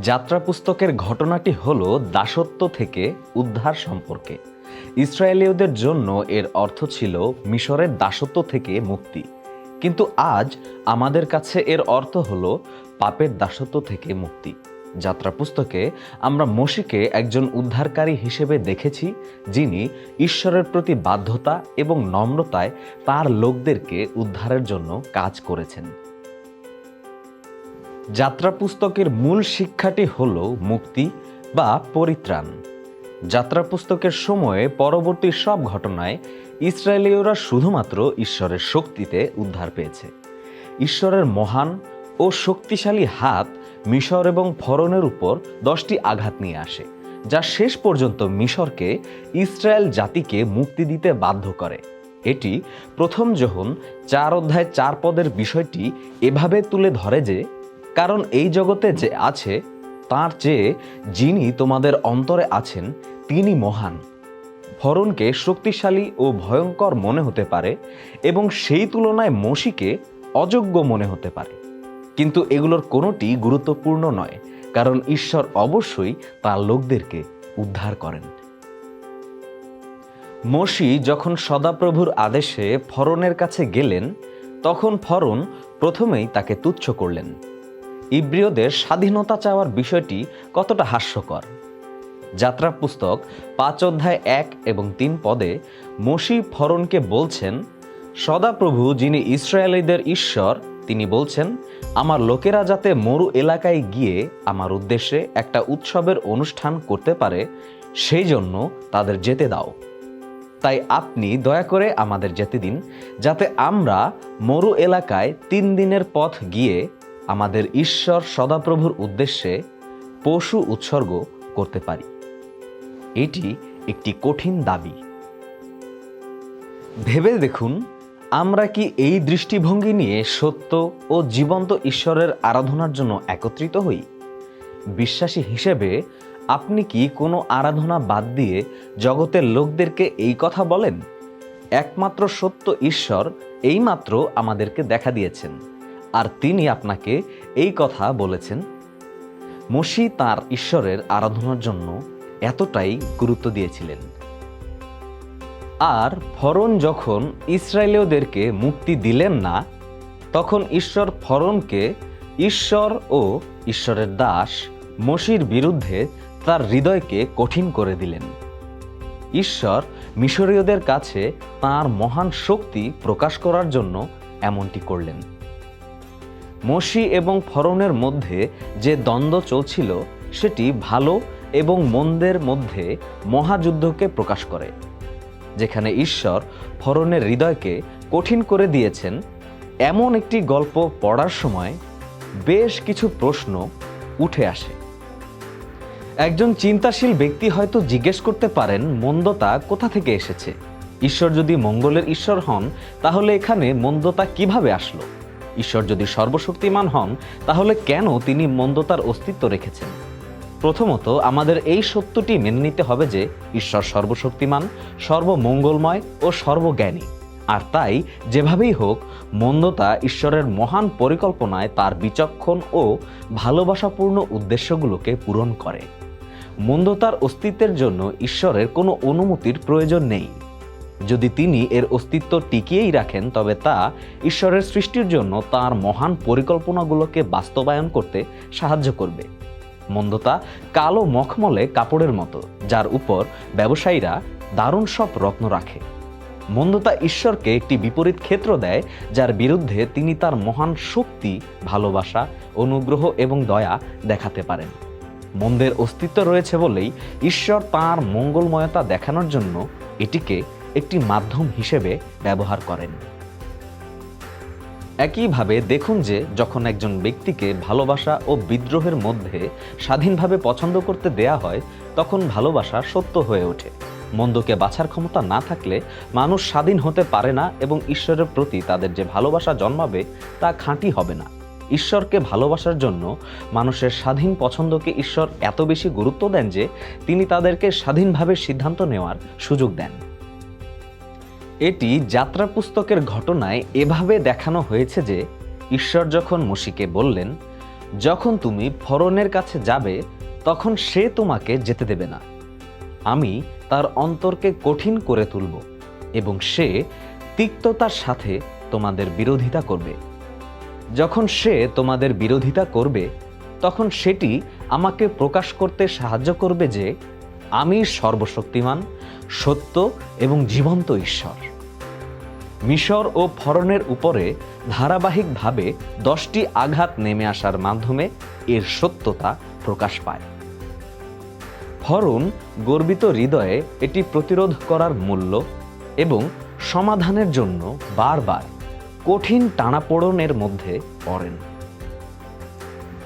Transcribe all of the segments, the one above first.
যাত্রা পুস্তকের ঘটনাটি হল দাসত্ব থেকে উদ্ধার সম্পর্কে। ইসরায়েলীয়দের জন্য এর অর্থ ছিল মিশরের দাসত্ব থেকে মুক্তি। কিন্তু আজ আমাদের কাছে এর অর্থ হল পাপের দাসত্ব থেকে মুক্তি। যাত্রা পুস্তকে আমরা মসিকে একজন উদ্ধারকারী হিসেবে দেখেছি, যিনি ঈশ্বরের প্রতি বাধ্যতা এবং নম্রতায় তার লোকদেরকে উদ্ধারের জন্য কাজ করেছেন। যাত্রা পুস্তকের মূল শিক্ষাটি হল মুক্তি বা পরিত্রাণ। যাত্রা পুস্তকের সময়ে পরবর্তী সব ঘটনায় ইসরায়েলীয়রা শুধুমাত্র ঈশ্বরের শক্তিতে উদ্ধার পেয়েছে। ঈশ্বরের মহান ও শক্তিশালী হাত মিশর এবং ফরনের উপর দশটি আঘাত নিয়ে আসে, যা শেষ পর্যন্ত মিশরকে ইসরায়েল জাতিকে মুক্তি দিতে বাধ্য করে। এটি প্রথম যখন চার অধ্যায় চার পদের বিষয়টি এভাবে তুলে ধরে যে কারণ এই জগতে যে আছে, তার চেয়ে যিনি তোমাদের অন্তরে আছেন, তিনি মহান। ফরনকে শক্তিশালী ও ভয়ঙ্কর মনে হতে পারে এবং সেই তুলনায় মসিকে অযোগ্য মনে হতে পারে। কিন্তু এগুলোর কোনোটি গুরুত্বপূর্ণ নয়, কারণ ঈশ্বর অবশ্যই তার লোকদেরকে উদ্ধার করেন। মসি যখন সদাপ্রভুর আদেশে ফরনের কাছে গেলেন, তখন ফরন প্রথমেই তাকে তুচ্ছ করলেন। ইব্রিয়দের স্বাধীনতা চাওয়ার বিষয়টি কতটা হাস্যকর? যাত্রা পুস্তক পাঁচ অধ্যায় এক এবং তিন পদে মসি ফরনকে বলছেন, সদাপ্রভু যিনি ইসরায়েলিদের ঈশ্বর, তিনি বলছেন, আমার লোকেরা যাতে মরু এলাকায় গিয়ে আমার উদ্দেশ্যে একটা উৎসবের অনুষ্ঠান করতে পারে, সেই জন্য তাদের যেতে দাও। তাই আপনি দয়া করে আমাদের যেতে দিন, যাতে আমরা মরু এলাকায় তিন দিনের পথ গিয়ে আমাদের ঈশ্বর সদাপ্রভুর উদ্দেশ্যে পশু উৎসর্গ করতে পারি। এটি একটি কঠিন দাবি। ভেবে দেখুন, আমরা কি এই দৃষ্টিভঙ্গি নিয়ে সত্য ও জীবন্ত ঈশ্বরের আরাধনার জন্য একত্রিত হই? বিশ্বাসী হিসেবে আপনি কি কোনো আরাধনা বাদ দিয়ে জগতের লোকদেরকে এই কথা বলেন? একমাত্র সত্য ঈশ্বর এইমাত্র আমাদেরকে দেখা দিয়েছেন। আর তিনি আপনাকে এই কথা বলেছেন, মসি তার ঈশ্বরের আরাধনার জন্য এতটাই গুরুত্ব দিয়েছিলেন। আর ফরন যখন ইসরায়েলীয়দেরকে মুক্তি দিলেন না, তখন ঈশ্বর ফরনকে ঈশ্বর ও ঈশ্বরের দাস মসির বিরুদ্ধে তার হৃদয়কে কঠিন করে দিলেন। ঈশ্বর মিশরীয়দের কাছে তার মহান শক্তি প্রকাশ করার জন্য এমনটি করলেন। মসি এবং ফরনের মধ্যে যে দ্বন্দ্ব চলছিল, সেটি ভালো এবং মন্দের মধ্যে মহাযুদ্ধকে প্রকাশ করে, যেখানে ঈশ্বর ফরনের হৃদয়কে কঠিন করে দিয়েছেন। এমন একটি গল্প পড়ার সময় বেশ কিছু প্রশ্ন উঠে আসে। একজন চিন্তাশীল ব্যক্তি হয়তো জিজ্ঞেস করতে পারেন, মন্দতা কোথা থেকে এসেছে? ঈশ্বর যদি মঙ্গলের ঈশ্বর হন, তাহলে এখানে মন্দতা কীভাবে আসলো? ঈশ্বর যদি সর্বশক্তিমান হন, তাহলে কেন তিনি মন্দতার অস্তিত্ব রেখেছেন? প্রথমত, আমাদের এই সত্যটি মেনে নিতে হবে যে, ঈশ্বর সর্বশক্তিমান, সর্বমঙ্গলময় ও সর্বজ্ঞানী। আর তাই, যেভাবেই হোক, মন্দতা ঈশ্বরের মহান পরিকল্পনায় তার বিচক্ষণ ও ভালোবাসাপূর্ণ উদ্দেশ্যগুলোকে পূরণ করে। মন্দতার অস্তিত্বের জন্য ঈশ্বরের কোনো অনুমতির প্রয়োজন নেই। যদি তিনি এর অস্তিত্ব টিকিয়েই রাখেন, তবে তা ঈশ্বরের সৃষ্টির জন্য তার মহান পরিকল্পনাগুলোকে বাস্তবায়ন করতে সাহায্য করবে। মন্দতা কালো মখমলে কাপড়ের মতো, যার উপর ব্যবসায়ীরা দারুণ সব রত্ন রাখে। মন্দতা ঈশ্বরকে একটি বিপরীত ক্ষেত্র দেয়, যার বিরুদ্ধে তিনি তার মহান শক্তি, ভালোবাসা, অনুগ্রহ এবং দয়া দেখাতে পারেন। মন্দের অস্তিত্ব রয়েছে বলেই ঈশ্বর তাঁর মঙ্গলময়তা দেখানোর জন্য এটিকে একটি মাধ্যম হিসেবে ব্যবহার করেন। একইভাবে দেখুন যে যখন একজন ব্যক্তিকে ভালোবাসা ও বিদ্রোহের মধ্যে স্বাধীনভাবে পছন্দ করতে দেয়া হয়, তখন ভালোবাসা সত্য হয়ে ওঠে। মন্দকে বাছার ক্ষমতা না থাকলে মানুষ স্বাধীন হতে পারে না এবং ঈশ্বরের প্রতি তাদের যে ভালোবাসা জন্মাবে তা খাঁটি হবে না। ঈশ্বরকে ভালোবাসার জন্য মানুষের স্বাধীন পছন্দকে ঈশ্বর এত বেশি গুরুত্ব দেন যে তিনি তাদেরকে স্বাধীনভাবে সিদ্ধান্ত নেওয়ার সুযোগ দেন। এটি যাত্রা পুস্তকের ঘটনায় এভাবে দেখানো হয়েছে যে ঈশ্বর যখন মসিকে বললেন, যখন তুমি ফরনের কাছে যাবে, তখন সে তোমাকে যেতে দেবে না। আমি তার অন্তরকে কঠিন করে তুলব এবং সে তিক্ততার সাথে তোমাদের বিরোধিতা করবে। যখন সে তোমাদের বিরোধিতা করবে, তখন সেটি আমাকে প্রকাশ করতে সাহায্য করবে যে, আমি সর্বশক্তিমান, সত্য এবং জীবন্ত ঈশ্বর। মিশর ও ফরনের উপরে ধারাবাহিকভাবে দশটি আঘাত নেমে আসার মাধ্যমে এর সত্যতা প্রকাশ পায়। ফরন গর্বিত হৃদয়ে এটি প্রতিরোধ করার মূল্য এবং সমাধানের জন্য বারবার কঠিন টানাপোড়নের মধ্যে পড়েন।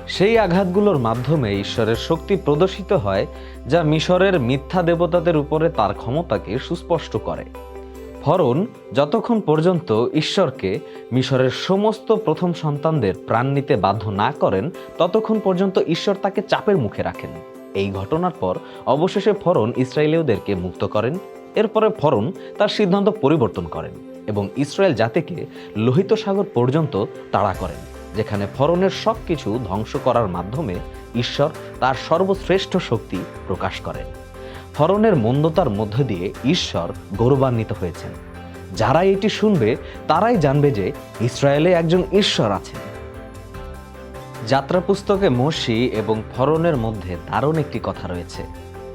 সেই আঘাতগুলোর মাধ্যমে ঈশ্বরের শক্তি প্রদর্শিত হয়, যা মিশরের মিথ্যা দেবতাদের উপরে তার ক্ষমতাকে সুস্পষ্ট করে। ফরন যতক্ষণ পর্যন্ত ঈশ্বরকে মিশরের সমস্ত প্রথম সন্তানদের প্রাণ নিতে বাধ্য না করেন, ততক্ষণ পর্যন্ত ঈশ্বর তাকে চাপের মুখে রাখেন। এই ঘটনার পর অবশেষে ফরন ইসরায়েলীয়দেরকে মুক্ত করেন। এরপরে ফরন তার সিদ্ধান্ত পরিবর্তন করেন এবং ইসরায়েল জাতিকে লোহিত সাগর পর্যন্ত তাড়া করেন, যেখানে ফরনের সব কিছু ধ্বংস করার মাধ্যমে ঈশ্বর তার সর্বশ্রেষ্ঠ শক্তি প্রকাশ করেন। ফরনের মন্দতার মধ্য দিয়ে ঈশ্বর গৌরবান্বিত হয়েছেন। যারা এটি শুনবে, তারাই জানবে যে ইসরায়েলে একজন ঈশ্বর আছেন। যাত্রা পুস্তকে মসি এবং ফরনের মধ্যে দারুণ একটি কথা রয়েছে।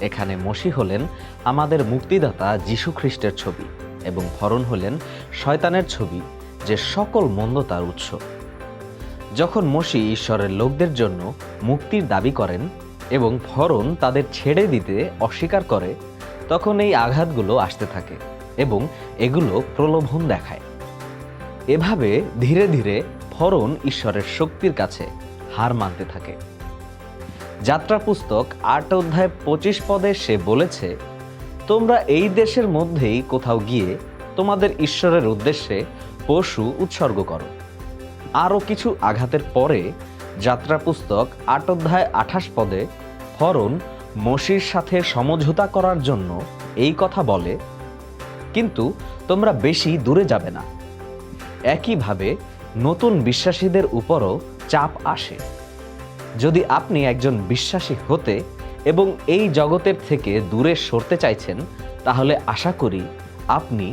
এখানে মসি হলেন আমাদের মুক্তিদাতা যীশু খ্রিস্টের ছবি এবং ফরন হলেন শয়তানের ছবি, যে সকল মন্দতার উৎস। যখন মসি ঈশ্বরের লোকদের জন্য মুক্তির দাবি করেন এবং ফরন তাদের ছেড়ে দিতে অস্বীকার করে, তখন এই আঘাতগুলো আসতে থাকে এবং এগুলো প্রলোভন দেখায়। এভাবে ধীরে ধীরে ফরন ঈশ্বরের শক্তির কাছে হার মানতে থাকে। যাত্রা পুস্তক আট অধ্যায় পঁচিশ পদে সে বলেছে, তোমরা এই দেশের মধ্যেই কোথাও গিয়ে তোমাদের ঈশ্বরের উদ্দেশ্যে পশু উৎসর্গ করো। আরও কিছু আঘাতের পরে যাত্রা পুস্তক আট অধ্যায় আঠাশ পদে ফরন মসির সাথে সমঝোতা করার জন্য এই কথা বলে, কিন্তু তোমরা বেশি দূরে যাবে না। একইভাবে নতুন বিশ্বাসীদের উপরও চাপ আসে। যদি আপনি একজন বিশ্বাসী হতে এবং এই জগতের থেকে দূরে সরতে চাইছেন, তাহলে আশা করি আপনি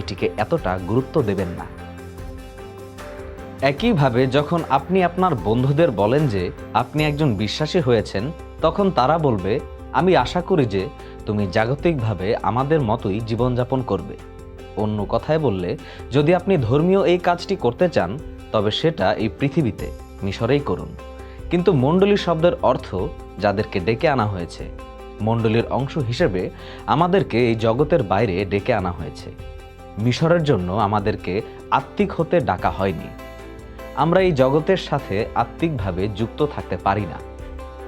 এটিকে এতটা গুরুত্ব দেবেন না। একইভাবে যখন আপনি আপনার বন্ধুদের বলেন যে আপনি একজন বিশ্বাসী হয়েছেন তখন তারা বলবে, আমি আশা করি যে তুমি জাগতিকভাবে আমাদের মতোই জীবনযাপন করবে। অন্য কথায় বললে, যদি আপনি ধর্মীয় এই কাজটি করতে চান, তবে সেটা এই পৃথিবীতে মিশরেই করুন। কিন্তু মণ্ডলী শব্দের অর্থ যাদেরকে ডেকে আনা হয়েছে। মণ্ডলীর অংশ হিসেবে আমাদেরকে এই জগতের বাইরে ডেকে আনা হয়েছে। মিশরের জন্য আমাদেরকে আত্মিক হতে ডাকা হয়নি। আমরা এই জগতের সাথে আত্মিকভাবে যুক্ত থাকতে পারি না।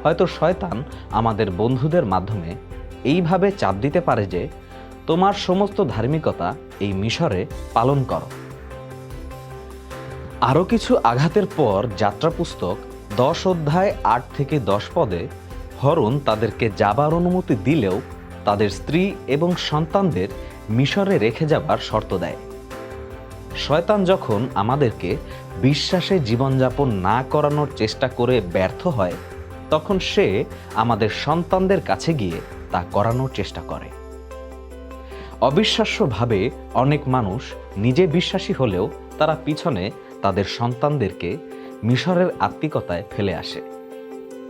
হয়তো শয়তান আমাদের বন্ধুদের মাধ্যমে এইভাবে চাপ দিতে পারে যে তোমার সমস্ত ধার্মিকতা এই মিশরে পালন করো। আরও কিছু আঘাতের পর যাত্রা পুস্তক দশ অধ্যায় আট থেকে দশ পদে হরণ তাদেরকে যাবার অনুমতি দিলেও তাদের স্ত্রী এবং সন্তানদের মিশরে রেখে যাবার শর্ত দেয়। শয়তান যখন আমাদেরকে বিশ্বাসে জীবনযাপন না করানোর চেষ্টা করে ব্যর্থ হয় তখন সে আমাদের সন্তানদের কাছে গিয়ে তা করানোর চেষ্টা করে। অবিশ্বাস্যভাবে অনেক মানুষ নিজে বিশ্বাসী হলেও তারা পিছনে তাদের সন্তানদেরকে মিশরের আত্মিকতায় ফেলে আসে।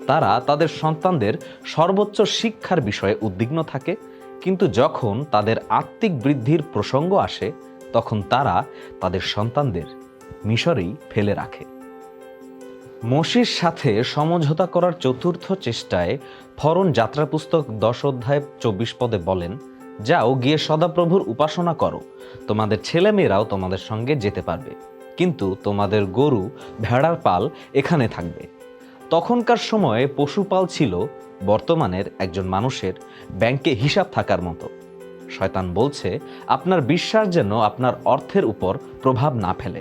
তারা তাদের সন্তানদের সর্বোচ্চ শিক্ষার বিষয়ে উদ্বিগ্ন থাকে, কিন্তু যখন তাদের আত্মিক বৃদ্ধির প্রসঙ্গ আসে, তখন তারা তাদের সন্তানদের মিশরেই ফেলে রাখে। মসির সাথে সমঝোতা করার চতুর্থ চেষ্টায় ফরন যাত্রা পুস্তক দশ অধ্যায় চব্বিশ পদে বলেন, যাও গিয়ে সদাপ্রভুর উপাসনা করো। তোমাদের ছেলেমেয়েরাও তোমাদের সঙ্গে যেতে পারবে। কিন্তু তোমাদের গরু, ভেড়ার পাল এখানে থাকবে। তখনকার সময়ে পশুপাল ছিল বর্তমানের একজন মানুষের ব্যাংকে হিসাব থাকার মতো। শয়তান বলছে, আপনার বিশ্বাস যেন আপনার অর্থের উপর প্রভাব না ফেলে।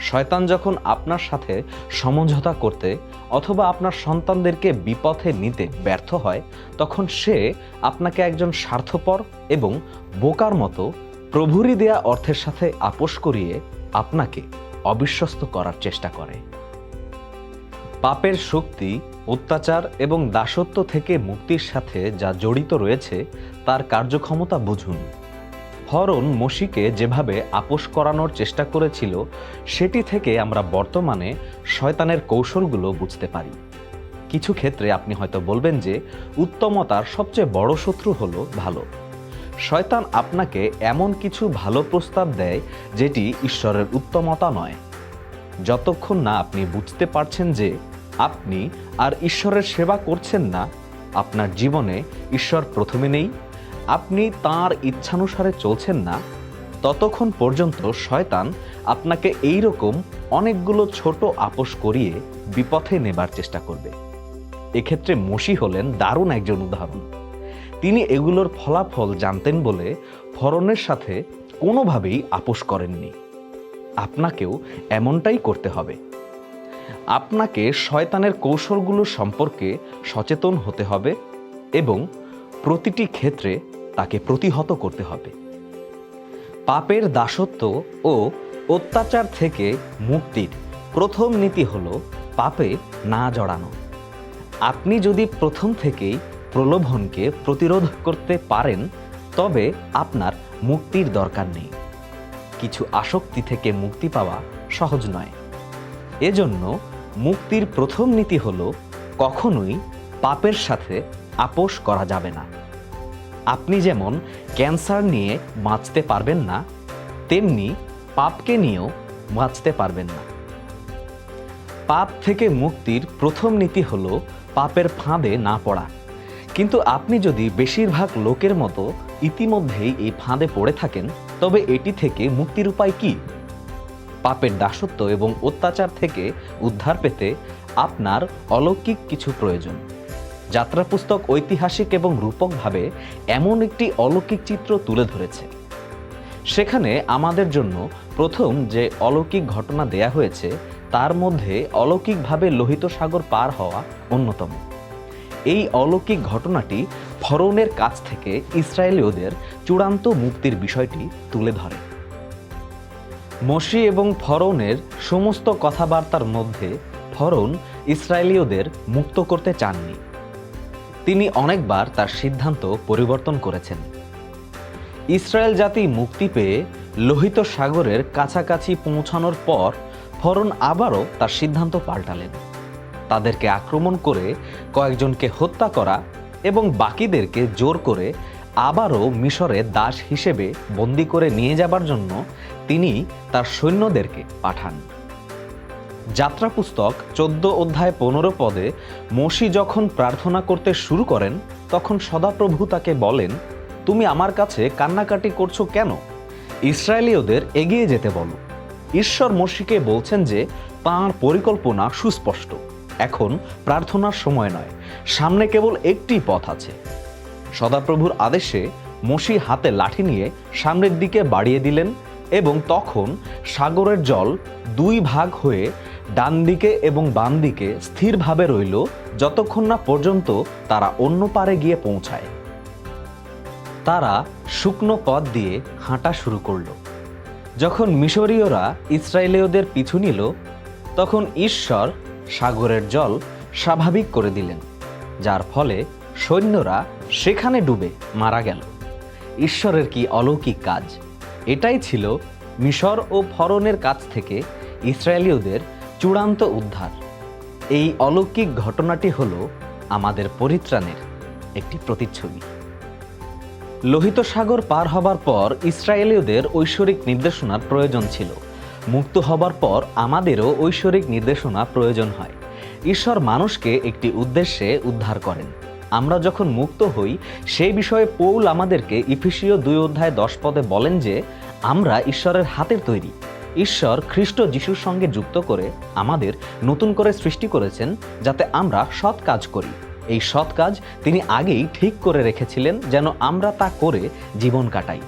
শয়তান যখন আপনার সাথে সমঝোতা করতে অথবা আপনার সন্তানদেরকে বিপথে নিতে ব্যর্থ হয়, তখন সে আপনাকে একজন স্বার্থপর এবং বোকার মতো প্রভুরই দেয়া অর্থের সাথে আপোষ করিয়ে আপনাকে অবিশ্বস্ত করার চেষ্টা করে। পাপের শক্তি, অত্যাচার এবং দাসত্ব থেকে মুক্তির সাথে যা জড়িত রয়েছে, তার কার্যক্ষমতা বুঝুন। ফরন মসিকে যেভাবে আপোষ করানোর চেষ্টা করেছিল, সেটি থেকে আমরা বর্তমানে শয়তানের কৌশলগুলো বুঝতে পারি। কিছু ক্ষেত্রে আপনি হয়তো বলবেন যে উত্তমতার সবচেয়ে বড় শত্রু হলো ভালো। শয়তান আপনাকে এমন কিছু ভালো প্রস্তাব দেয়, যেটি ঈশ্বরের উত্তমতা নয়। যতক্ষণ না আপনি বুঝতে পারছেন যে আপনি আর ঈশ্বরের সেবা করছেন না, আপনার জীবনে ঈশ্বর প্রথমে নেই আপনি তার ইচ্ছানুসারে চলছেন না, ততক্ষণ পর্যন্ত শয়তান আপনাকে এই রকম অনেকগুলো ছোট আপোষ করিয়ে বিপথে নেবার চেষ্টা করবে। এক্ষেত্রে মসি হলেন দারুণ একজন উদাহরণ। তিনি এগুলোর ফলাফল জানতেন বলে ফরনের সাথে কোনোভাবেই আপোষ করেননি। আপনাকেও এমনটাই করতে হবে। আপনাকে শয়তানের কৌশলগুলো সম্পর্কে সচেতন হতে হবে এবং প্রতিটি ক্ষেত্রে তাকে প্রতিহত করতে হবে। পাপের দাসত্ব ও অত্যাচার থেকে মুক্তির প্রথম নীতি হল পাপে না জড়ানো। আপনি যদি প্রথম থেকেই প্রলোভনকে প্রতিরোধ করতে পারেন, তবে আপনার মুক্তির দরকার নেই। কিছু আসক্তি থেকে মুক্তি পাওয়া সহজ নয়। এজন্য মুক্তির প্রথম নীতি হল কখনোই পাপের সাথে আপোষ করা যাবে না। আপনি যেমন ক্যান্সার নিয়ে বাঁচতে পারবেন না, তেমনি পাপকে নিয়েও বাঁচতে পারবেন না। পাপ থেকে মুক্তির প্রথম নীতি হল পাপের ফাঁদে না পড়া। কিন্তু আপনি যদি বেশিরভাগ লোকের মতো ইতিমধ্যেই এই ফাঁদে পড়ে থাকেন, তবে এটি থেকে মুক্তির উপায় কি? পাপের দাসত্ব এবং অত্যাচার থেকে উদ্ধার পেতে আপনার অলৌকিক কিছু প্রয়োজন। যাত্রা পুস্তক ঐতিহাসিক এবং রূপকভাবে এমন একটি অলৌকিক চিত্র তুলে ধরেছে। সেখানে আমাদের জন্য প্রথম যে অলৌকিক ঘটনা দেয়া হয়েছে, তার মধ্যে অলৌকিকভাবে লোহিত সাগর পার হওয়া অন্যতম। এই অলৌকিক ঘটনাটি ফরৌনের কাছ থেকে ইসরায়েলীয়দের চূড়ান্ত মুক্তির বিষয়টি তুলে ধরে। মসি এবং ফরৌনের সমস্ত কথাবার্তার মধ্যে ফরৌন ইসরায়েলীয়দের মুক্ত করতে চাননি। তিনি অনেকবার তার সিদ্ধান্ত পরিবর্তন করেছেন। ইসরায়েল জাতি মুক্তি পেয়ে লোহিত সাগরের কাছাকাছি পৌঁছানোর পর ফরন আবারও তার সিদ্ধান্ত পাল্টালেন। তাদেরকে আক্রমণ করে কয়েকজনকে হত্যা করা এবং বাকিদেরকে জোর করে আবারও মিশরে দাস হিসেবে বন্দি করে নিয়ে যাবার জন্য তিনি তার সৈন্যদেরকে পাঠান। যাত্রা পুস্তক চোদ্দ অধ্যায় পনেরো পদে মসি যখন প্রার্থনা করতে শুরু করেন, তখন সদাপ্রভু তাকে বলেন, তুমি আমার কাছে কান্নাকাটি করছ কেন? ইসরায়েলীয়দের এগিয়ে যেতে বলো। ঈশ্বর মসিকে বলছেন যে, তাঁর পরিকল্পনা সুস্পষ্ট। এখন প্রার্থনার সময় নয়, সামনে কেবল একটি পথ আছে। সদাপ্রভুর আদেশে মসি হাতে লাঠি নিয়ে সামনের দিকে বাড়িয়ে দিলেন এবং তখন সাগরের জল দুই ভাগ হয়ে ডান দিকে এবং বাম দিকে স্থিরভাবে রইল যতক্ষণ না পর্যন্ত তারা অন্য পারে গিয়ে পৌঁছায়। তারা শুকনো পথ দিয়ে হাঁটা শুরু করল। যখন মিশরীয়রা ইসরায়েলীয়দের পিছু নিল, তখন ঈশ্বর সাগরের জল স্বাভাবিক করে দিলেন, যার ফলে সৈন্যরা সেখানে ডুবে মারা গেল। ঈশ্বরের কি অলৌকিক কাজ? এটাই ছিল মিশর ও ফরনের কাছ থেকে ইসরায়েলীয়দের চূড়ান্ত উদ্ধার। এই অলৌকিক ঘটনাটি হল আমাদের পরিত্রাণের একটি প্রতিচ্ছবি। লোহিত সাগর পার হবার পর ইসরায়েলীয়দের ঐশ্বরিক নির্দেশনার প্রয়োজন ছিল। মুক্ত হবার পর আমাদেরও ঐশ্বরিক নির্দেশনা প্রয়োজন হয়। ঈশ্বর মানুষকে একটি উদ্দেশ্যে উদ্ধার করেন। আমরা যখন মুক্ত হই, সেই বিষয়ে পৌল আমাদেরকে ইফিসীয় দুই অধ্যায় দশ পদে বলেন যে, আমরা ঈশ্বরের হাতের তৈরি। ঈশ্বর খ্রিস্ট যিশুর সঙ্গে যুক্ত করে আমাদের নতুন করে সৃষ্টি করেছেন যাতে আমরা সৎ কাজ করি। এই সৎ কাজ তিনি আগেই ঠিক করে রেখেছিলেন যেন আমরা তা করে জীবন কাটাই।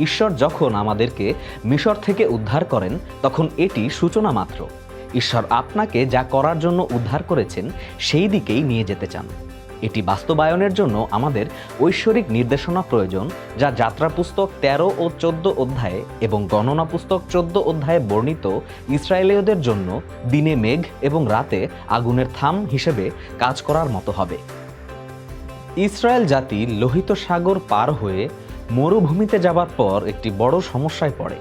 ঈশ্বর যখন আমাদেরকে মিশর থেকে উদ্ধার করেন, তখন এটি সূচনা মাত্র। ঈশ্বর আপনাকে যা করার জন্য উদ্ধার করেছেন, সেই দিকেই নিয়ে যেতে চান। এটি বাস্তবায়নের জন্য আমাদের ঐশ্বরিক নির্দেশনা প্রয়োজন, যা যাত্রা পুস্তক তেরো ও চোদ্দ অধ্যায়ে এবং গণনা পুস্তক চোদ্দ অধ্যায়ে বর্ণিত ইসরায়েলীয়দের জন্য দিনে মেঘ এবং রাতে আগুনের থাম হিসেবে কাজ করার মতো হবে। ইসরায়েল জাতি লোহিত সাগর পার হয়ে মরুভূমিতে যাবার পর একটি বড় সমস্যায় পড়ে।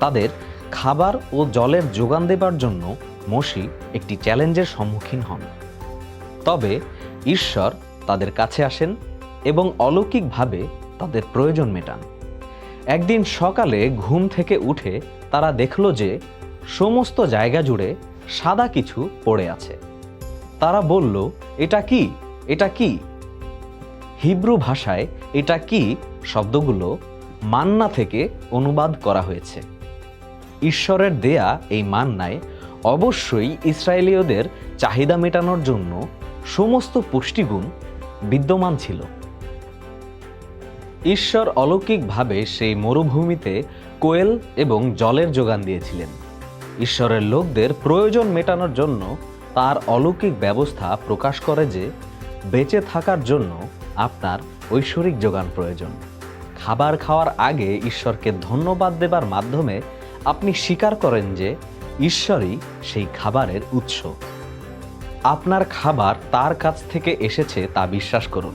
তাদের খাবার ও জলের যোগান দেবার জন্য মসি একটি চ্যালেঞ্জের সম্মুখীন হন। তবে ঈশ্বর তাদের কাছে আসেন এবং অলৌকিকভাবে তাদের প্রয়োজন মেটান। একদিন সকালে ঘুম থেকে উঠে তারা দেখল যে সমস্ত জায়গা জুড়ে সাদা কিছু পড়ে আছে। তারা বলল, এটা কি? এটা কি? হিব্রু ভাষায়, এটা কি? শব্দগুলো মান্না থেকে অনুবাদ করা হয়েছে। ঈশ্বরের দেয়া এই মান্নায় অবশ্যই ইসরায়েলীয়দের চাহিদা মেটানোর জন্য সমস্ত পুষ্টিগুণ বিদ্যমান ছিল। ঈশ্বর অলৌকিকভাবে সেই মরুভূমিতে কোয়েল এবং জলের যোগান দিয়েছিলেন। ঈশ্বরের লোকদের প্রয়োজন মেটানোর জন্য তার অলৌকিক ব্যবস্থা প্রকাশ করে যে, বেঁচে থাকার জন্য আপনার ঐশ্বরিক যোগান প্রয়োজন। খাবার খাওয়ার আগে ঈশ্বরকে ধন্যবাদ দেবার মাধ্যমে আপনি স্বীকার করেন যে, ঈশ্বরই সেই খাবারের উৎস। আপনার খাবার তার কাছ থেকে এসেছে তা বিশ্বাস করুন।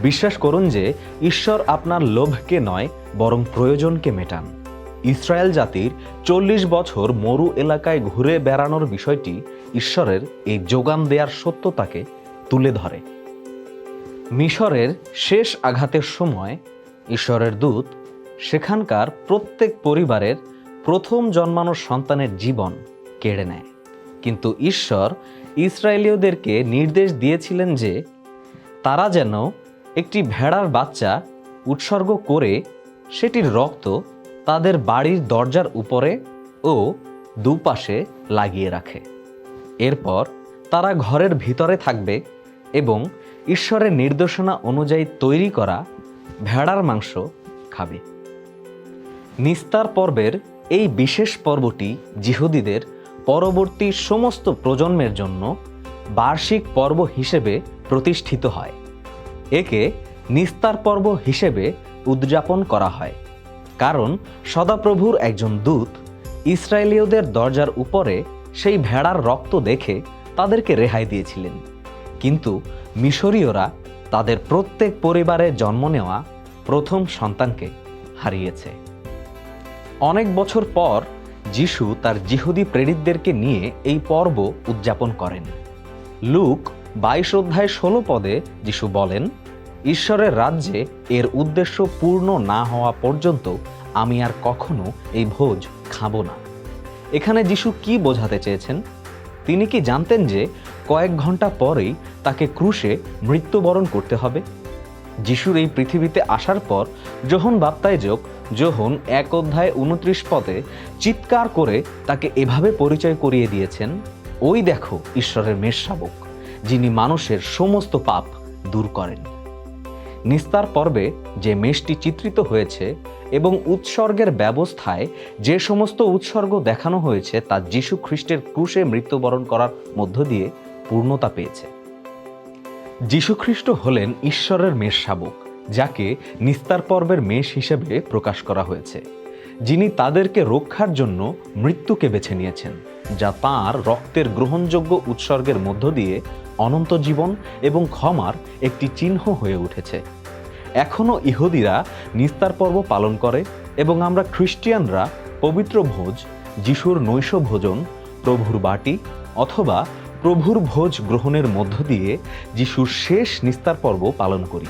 বিশ্বাস করুন যে ঈশ্বর আপনার লোভকে নয়, বরং প্রয়োজনকে মেটান। ইসরায়েল জাতির চল্লিশ বছর মরু এলাকায় ঘুরে বেড়ানোর বিষয়টি ঈশ্বরের এই যোগান দেওয়ার সত্যতাকে তুলে ধরে। মিশরের শেষ আঘাতের সময় ঈশ্বরের দূত সেখানকার প্রত্যেক পরিবারের প্রথম জন্মানো সন্তানের জীবন কেড়ে নেয়। কিন্তু ঈশ্বর ইসরায়েলীয়দেরকে নির্দেশ দিয়েছিলেন যে তারা যেন একটি ভেড়ার বাচ্চা উৎসর্গ করে সেটির রক্ত তাদের বাড়ির দরজার উপরে ও দুপাশে লাগিয়ে রাখে। এরপর তারা ঘরের ভিতরে থাকবে এবং ঈশ্বরের নির্দেশনা অনুযায়ী তৈরি করা ভেড়ার মাংস খাবে। নিস্তার পর্বের এই বিশেষ পর্বটি জিহুদীদের পরবর্তী সমস্ত প্রজন্মের জন্য বার্ষিক পর্ব হিসেবে প্রতিষ্ঠিত হয়। একে নিস্তার পর্ব হিসেবে উদযাপন করা হয়। কারণ সদাপ্রভুর একজন দূত ইসরায়েলীয়দের দরজার উপরে সেই ভেড়ার রক্ত দেখে তাদেরকে রেহাই দিয়েছিলেন। কিন্তু মিশরীয়রা তাদের প্রত্যেক পরিবারে জন্ম নেওয়া প্রথম সন্তানকে হারিয়েছে। অনেক বছর পর যিশু তার জিহুদি প্রেরিতদেরকে নিয়ে এই পর্ব উদযাপন করেন। লুক বাইশ অধ্যায় ষোলো পদে যিশু বলেন, ঈশ্বরের রাজ্যে এর উদ্দেশ্য পূর্ণ না হওয়া পর্যন্ত আমি আর কখনো এই ভোজ খাব না। এখানে যিশু কি বোঝাতে চেয়েছেন? তিনি কি জানতেন যে কয়েক ঘণ্টা পরেই তাকে ক্রুশে মৃত্যুবরণ করতে হবে? যিশুর এই পৃথিবীতে আসার পর যোহন বাপ্তায়জক যোহন এক অধ্যায় উনত্রিশ পদে চিৎকার করে তাকে এভাবে পরিচয় করিয়ে দিয়েছেন, ওই দেখো, ঈশ্বরের মেষ শাবক, যিনি মানুষের সমস্ত পাপ দূর করেন। নিস্তার পর্বে যে মেষটি চিত্রিত হয়েছে এবং উৎসর্গের ব্যবস্থায় যে সমস্ত উৎসর্গ দেখানো হয়েছে, তা যীশু খ্রিস্টের ক্রুশে মৃত্যুবরণ করার মধ্য দিয়ে পূর্ণতা পেয়েছে। যীশুখ্রিস্ট হলেন ঈশ্বরের মেষ শাবক। যাকে নিস্তার পর্বের মেষ হিসেবে প্রকাশ করা হয়েছে, যিনি তাদেরকে রক্ষার জন্য মৃত্যুকে বেছে নিয়েছেন, যা তাঁর রক্তের গ্রহণযোগ্য উৎসর্গের মধ্য দিয়ে অনন্ত জীবন এবং ক্ষমার একটি চিহ্ন হয়ে উঠেছে। এখনও ইহুদিরা নিস্তার পর্ব পালন করে এবং আমরা খ্রিস্টিয়ানরা পবিত্র ভোজ, যিশুর নৈশ ভোজন, প্রভুর বাটি অথবা প্রভুর ভোজ গ্রহণের মধ্য দিয়ে যিশুর শেষ নিস্তার পর্ব পালন করি।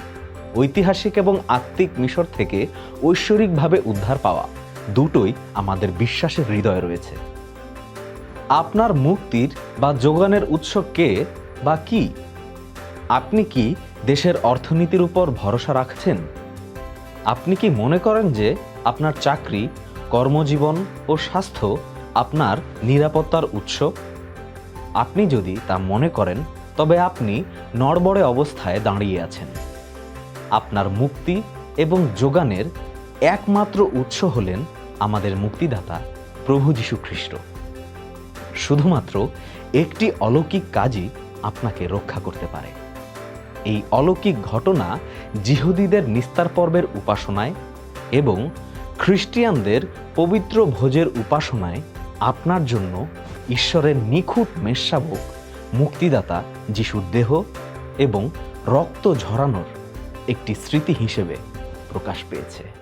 ঐতিহাসিক এবং আত্মিক মিশর থেকে ঐশ্বরিকভাবে উদ্ধার পাওয়া দুটোই আমাদের বিশ্বাসের হৃদয়ে রয়েছে। আপনার মুক্তির বা যোগানের উৎস কে বা কি? আপনি কি দেশের অর্থনীতির উপর ভরসা রাখছেন? আপনি কি মনে করেন যে আপনার চাকরি, কর্মজীবন ও স্বাস্থ্য আপনার নিরাপত্তার উৎস? আপনি যদি তা মনে করেন, তবে আপনি নড়বড়ে অবস্থায় দাঁড়িয়ে আছেন। আপনার মুক্তি এবং যোগানের একমাত্র উৎস হলেন আমাদের মুক্তিদাতা প্রভু যীশু খ্রিস্ট শুধুমাত্র একটি অলৌকিক কাজই আপনাকে রক্ষা করতে পারে। এই অলৌকিক ঘটনা জিহুদিদের নিস্তার পর্বের উপাসনায় এবং খ্রিস্টিয়ানদের পবিত্র ভোজের উপাসনায় আপনার জন্য ঈশ্বরের নিখুঁত মেষশাবক মুক্তিদাতা যিশুর দেহ এবং রক্ত ঝরানোর একটি স্মৃতি হিসেবে প্রকাশ পেয়েছে।